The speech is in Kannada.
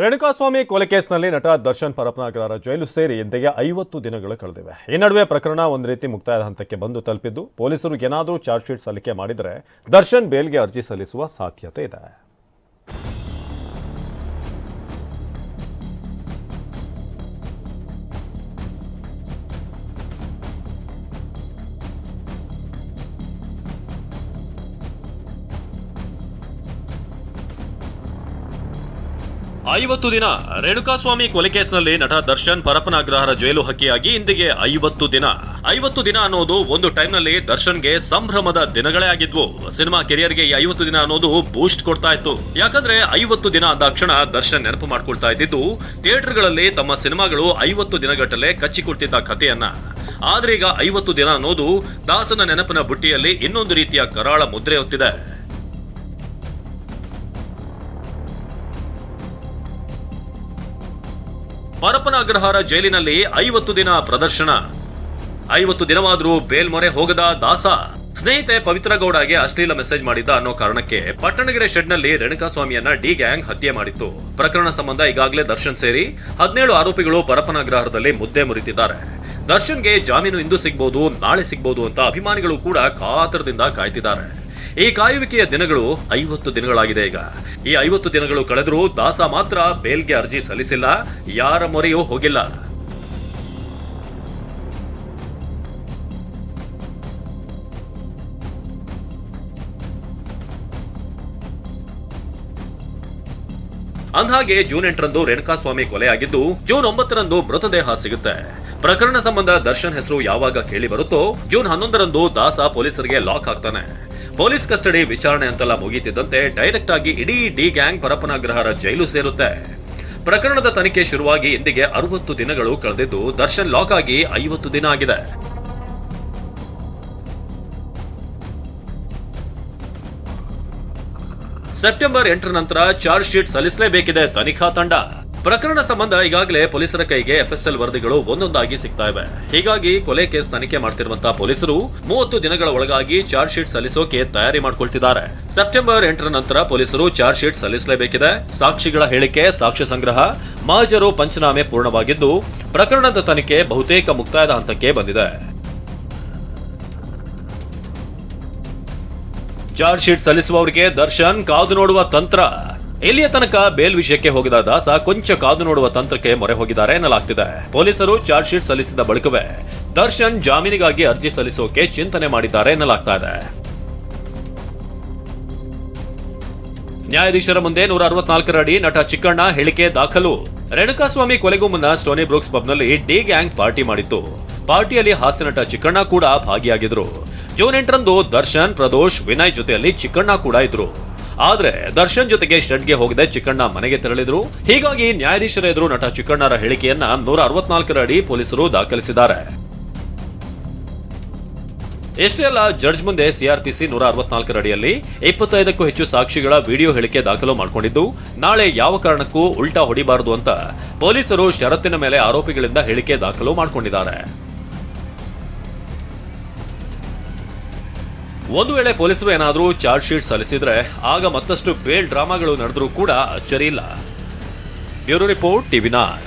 ರೇಣುಕಾಸ್ವಾಮಿ ಕೊಲೆ ಕೇಸ್ನಲ್ಲಿ ನಟ ದರ್ಶನ್ ಪರಪನಾಗರ ಜೈಲು ಸೇರಿ ಇಂದಿಗೆ ಐವತ್ತು ದಿನಗಳು ಕಳೆದಿವೆ. ಈ ನಡುವೆ ಪ್ರಕರಣ ಒಂದು ರೀತಿ ಮುಕ್ತಾಯದ ಹಂತಕ್ಕೆ ಬಂದು ತಲುಪಿದ್ದು, ಪೊಲೀಸರು ಏನಾದರೂ ಚಾರ್ಜ್ ಶೀಟ್ ಸಲ್ಲಿಕೆ ಮಾಡಿದರೆ ದರ್ಶನ್ ಬೇಲ್ಗೆ ಅರ್ಜಿ ಸಲ್ಲಿಸುವ ಸಾಧ್ಯತೆ ಇದೆ. ಐವತ್ತು ದಿನ ರೇಣುಕಾಸ್ವಾಮಿ ಕೊಲೆ ಕೇಸ್ನಲ್ಲಿ ನಟ ದರ್ಶನ್ ಪರಪನಾಗ್ರಹರ ಜೈಲು ಹಕ್ಕಿಯಾಗಿ ಇಂದಿಗೆ ಐವತ್ತು ದಿನ. ಐವತ್ತು ದಿನ ಅನ್ನೋದು ಒಂದು ಟೈಮ್ನಲ್ಲಿ ದರ್ಶನ್ಗೆ ಸಂಭ್ರಮದ ದಿನಗಳೇ ಆಗಿದ್ವು. ಸಿನಿಮಾ ಕೆರಿಯರ್ಗೆ ಈ ಐವತ್ತು ದಿನ ಅನ್ನೋದು ಬೂಸ್ಟ್ ಕೊಡ್ತಾ ಇತ್ತು. ಯಾಕಂದ್ರೆ ಐವತ್ತು ದಿನ ಅಂದಾಕ್ಷಣ ದರ್ಶನ್ ನೆನಪು ಮಾಡ್ಕೊಳ್ತಾ ಇದ್ದಿದ್ದು ಥಿಯೇಟರ್ಗಳಲ್ಲಿ ತಮ್ಮ ಸಿನಿಮಾಗಳು ಐವತ್ತು ದಿನಗಟ್ಟಲೆ ಕಚ್ಚಿಕೊಡ್ತಿದ್ದ ಕಥೆಯನ್ನ. ಆದ್ರೆ ಈಗ ಐವತ್ತು ದಿನ ಅನ್ನೋದು ದಾಸನ ನೆನಪಿನ ಬುಟ್ಟಿಯಲ್ಲಿ ಇನ್ನೊಂದು ರೀತಿಯ ಕರಾಳ ಮುದ್ರೆ ಹೊತ್ತಿದೆ. ಪರಪನ ಅಗ್ರಹಾರ ಜೈಲಿನಲ್ಲಿ ಐವತ್ತು ದಿನ ಪ್ರದರ್ಶನ. ಐವತ್ತು ದಿನವಾದರೂ ಬೇಲ್ಮೊರೆ ಹೋಗದ ದಾಸ. ಸ್ನೇಹಿತೆ ಪವಿತ್ರ ಗೌಡಗೆ ಅಶ್ಲೀಲ ಮೆಸೇಜ್ ಮಾಡಿದ್ದ ಅನ್ನೋ ಕಾರಣಕ್ಕೆ ಪಟ್ಟಣಗೆರೆ ಶೆಡ್ನಲ್ಲಿ ರೇಣುಕಾಸ್ವಾಮಿಯನ್ನ ಡಿ ಗ್ಯಾಂಗ್ ಹತ್ಯೆ ಮಾಡಿತ್ತು. ಪ್ರಕರಣ ಸಂಬಂಧ ಈಗಾಗಲೇ ದರ್ಶನ್ ಸೇರಿ ಹದಿನೇಳು ಆರೋಪಿಗಳು ಪರಪನ ಅಗ್ರಹಾರದಲ್ಲಿ ಮುದ್ದೆ ಮುರಿತಿದ್ದಾರೆ. ದರ್ಶನ್ಗೆ ಜಾಮೀನು ಇಂದು ಸಿಗ್ಬೋದು, ನಾಳೆ ಸಿಗ್ಬೋದು ಅಂತ ಅಭಿಮಾನಿಗಳು ಕೂಡ ಕಾತರದಿಂದ ಕಾಯ್ತಿದ್ದಾರೆ. ಈ ಕಾಯುವಿಕೆಯ ದಿನಗಳು ಐವತ್ತು ದಿನಗಳಾಗಿದೆ ಈಗ. ಈ ಐವತ್ತು ದಿನಗಳು ಕಳೆದರೂ ದಾಸ ಮಾತ್ರ ಬೇಲ್ಗೆ ಅರ್ಜಿ ಸಲ್ಲಿಸಿಲ್ಲ, ಯಾರ ಮೊರೆಯೂ ಹೋಗಿಲ್ಲ. ಅಂದ್ಹಾಗೆ ಜೂನ್ ಎಂಟರಂದು ರೇಣುಕಾಸ್ವಾಮಿ ಕೊಲೆಯಾಗಿದ್ದು, ಜೂನ್ ಒಂಬತ್ತರಂದು ಮೃತದೇಹ ಸಿಗುತ್ತೆ. ಪ್ರಕರಣ ಸಂಬಂಧ ದರ್ಶನ್ ಹೆಸರು ಯಾವಾಗ ಕೇಳಿ ಬರುತ್ತೋ, ಜೂನ್ ಹನ್ನೊಂದರಂದು ದಾಸ ಪೊಲೀಸರಿಗೆ ಲಾಕ್ ಆಗ್ತಾನೆ. ಪೊಲೀಸ್ ಕಸ್ಟಡಿ ವಿಚಾರಣೆ ಅಂತೆಲ್ಲ ಮುಗಿತಿದ್ದಂತೆ ಡೈರೆಕ್ಟ್ ಆಗಿ ಇಡೀ ಡಿ ಗ್ಯಾಂಗ್ ಪರಪನಾಗ್ರಹರ ಜೈಲು ಸೇರುತ್ತೆ. ಪ್ರಕರಣದ ತನಿಖೆ ಶುರುವಾಗಿ ಇಂದಿಗೆ ಅರವತ್ತು ದಿನಗಳು ಕಳೆದಿದ್ದು ದರ್ಶನ್ ಲಾಕ್ ಆಗಿ ಐವತ್ತು ದಿನ ಆಗಿದೆ. ಸೆಪ್ಟೆಂಬರ್ ಎಂಟರ ನಂತರ ಚಾರ್ಜ್ ಶೀಟ್ ಸಲ್ಲಿಸಲೇಬೇಕಿದೆ ತನಿಖಾ ತಂಡ. ಪ್ರಕರಣ ಸಂಬಂಧ ಈಗಾಗಲೇ ಪೊಲೀಸರ ಕೈಗೆ ಎಫ್ಎಸ್ಎಲ್ ವರದಿಗಳು ಒಂದೊಂದಾಗಿ ಸಿಗ್ತಾ ಇವೆ. ಹೀಗಾಗಿ ಕೊಲೆ ಕೇಸ್ ತನಿಖೆ ಮಾಡ್ತಿರುವಂತಹ ಪೊಲೀಸರು ಮೂವತ್ತು ದಿನಗಳ ಒಳಗಾಗಿ ಚಾರ್ಜ್ ಶೀಟ್ ಸಲ್ಲಿಸೋಕೆ ತಯಾರಿ ಮಾಡ್ಕೊಳ್ತಿದ್ದಾರೆ. ಸೆಪ್ಟೆಂಬರ್ ಎಂಟರ ನಂತರ ಪೊಲೀಸರು ಚಾರ್ಜ್ ಶೀಟ್ ಸಲ್ಲಿಸಲೇಬೇಕಿದೆ. ಸಾಕ್ಷಿಗಳ ಹೇಳಿಕೆ, ಸಾಕ್ಷ್ಯ ಸಂಗ್ರಹ ಮಹಜರು ಪಂಚನಾಮೆ ಪೂರ್ಣವಾಗಿದ್ದು ಪ್ರಕರಣದ ತನಿಖೆ ಬಹುತೇಕ ಮುಕ್ತಾಯದ ಹಂತಕ್ಕೆ ಬಂದಿದೆ. ಚಾರ್ಜ್ ಶೀಟ್ ಸಲ್ಲಿಸುವವರಿಗೆ ದರ್ಶನ್ ಕಾದು ನೋಡುವ ತಂತ್ರ. ಇಲ್ಲಿಯ ತನಕ ಬೇಲ್ ವಿಷಯಕ್ಕೆ ಹೋಗಿದ ದಾಸ ಕೊಂಚ ಕಾದು ನೋಡುವ ತಂತ್ರಕ್ಕೆ ಮೊರೆ ಹೋಗಿದ್ದಾರೆ ಎನ್ನಲಾಗ್ತಿದೆ. ಪೊಲೀಸರು ಚಾರ್ಜ್ ಶೀಟ್ ಸಲ್ಲಿಸಿದ ಬಳಿಕವೇ ದರ್ಶನ್ ಜಾಮೀನಿಗಾಗಿ ಅರ್ಜಿ ಸಲ್ಲಿಸೋಕೆ ಚಿಂತನೆ ಮಾಡಿದ್ದಾರೆ ಎನ್ನಲಾಗ್ತಾ ಇದೆ. ನ್ಯಾಯಾಧೀಶರ ಮುಂದೆ ನೂರ ಅರವತ್ನಾಲ್ಕರ ಅಡಿ ನಟ ಚಿಕ್ಕಣ್ಣ ಹೇಳಿಕೆ ದಾಖಲು. ರೇಣುಕಾಸ್ವಾಮಿ ಕೊಲೆಗೂ ಮುನ್ನ ಸ್ಟೋನಿ ಬ್ರೂಕ್ಸ್ ಪಬ್ನಲ್ಲಿ ಡಿ ಗ್ಯಾಂಗ್ ಪಾರ್ಟಿ ಮಾಡಿತ್ತು. ಪಾರ್ಟಿಯಲ್ಲಿ ಹಾಸ್ಯ ನಟ ಚಿಕ್ಕಣ್ಣ ಕೂಡ ಭಾಗಿಯಾಗಿದ್ರು. ಜೂನ್ ಎಂಟರಂದು ದರ್ಶನ್, ಪ್ರದೋಷ್, ವಿನಯ್ ಜೊತೆಯಲ್ಲಿ ಚಿಕ್ಕಣ್ಣ ಕೂಡ ಇದ್ರು. ಆದ್ರೆ ದರ್ಶನ್ ಜೊತೆಗೆ ಸ್ಟಡ್ಗೆ ಹೋಗದೆ ಚಿಕ್ಕಣ್ಣ ಮನೆಗೆ ತೆರಳಿದ್ರು. ಹೀಗಾಗಿ ನ್ಯಾಯಾಧೀಶರ ಎದುರು ನಟ ಚಿಕ್ಕಣ್ಣರ ಹೇಳಿಕೆಯನ್ನ ನೂರ ಅರವತ್ನಾಲ್ಕರ ಅಡಿ ಪೊಲೀಸರು ದಾಖಲಿಸಿದ್ದಾರೆ. ಎಷ್ಟೇ ಅಲ್ಲ, ಜಡ್ಜ್ ಮುಂದೆ ಸಿಆರ್ಪಿಸಿ ನೂರ ಅರವತ್ನಾಲ್ಕರ ಅಡಿಯಲ್ಲಿ ಇಪ್ಪತ್ತೈದಕ್ಕೂ ಹೆಚ್ಚು ಸಾಕ್ಷಿಗಳ ವಿಡಿಯೋ ಹೇಳಿಕೆ ದಾಖಲು ಮಾಡಿಕೊಂಡಿದ್ದು, ನಾಳೆ ಯಾವ ಕಾರಣಕ್ಕೂ ಉಲ್ಟಾ ಹೊಡಿಬಾರದು ಅಂತ ಪೊಲೀಸರು ಷರತ್ತಿನ ಮೇಲೆ ಆರೋಪಿಗಳಿಂದ ಹೇಳಿಕೆ ದಾಖಲು ಮಾಡಿಕೊಂಡಿದ್ದಾರೆ. ಒಂದು ವೇಳೆ ಪೊಲೀಸರು ಏನಾದರೂ ಚಾರ್ಜ್ ಶೀಟ್ ಸಲ್ಲಿಸಿದ್ರೆ ಆಗ ಮತ್ತಷ್ಟು ಬೇಲ್ ಡ್ರಾಮಾಗಳು ನಡೆದರೂ ಕೂಡ ಅಚ್ಚರಿ ಇಲ್ಲ. Bureau report ಟಿವಿನಾರ್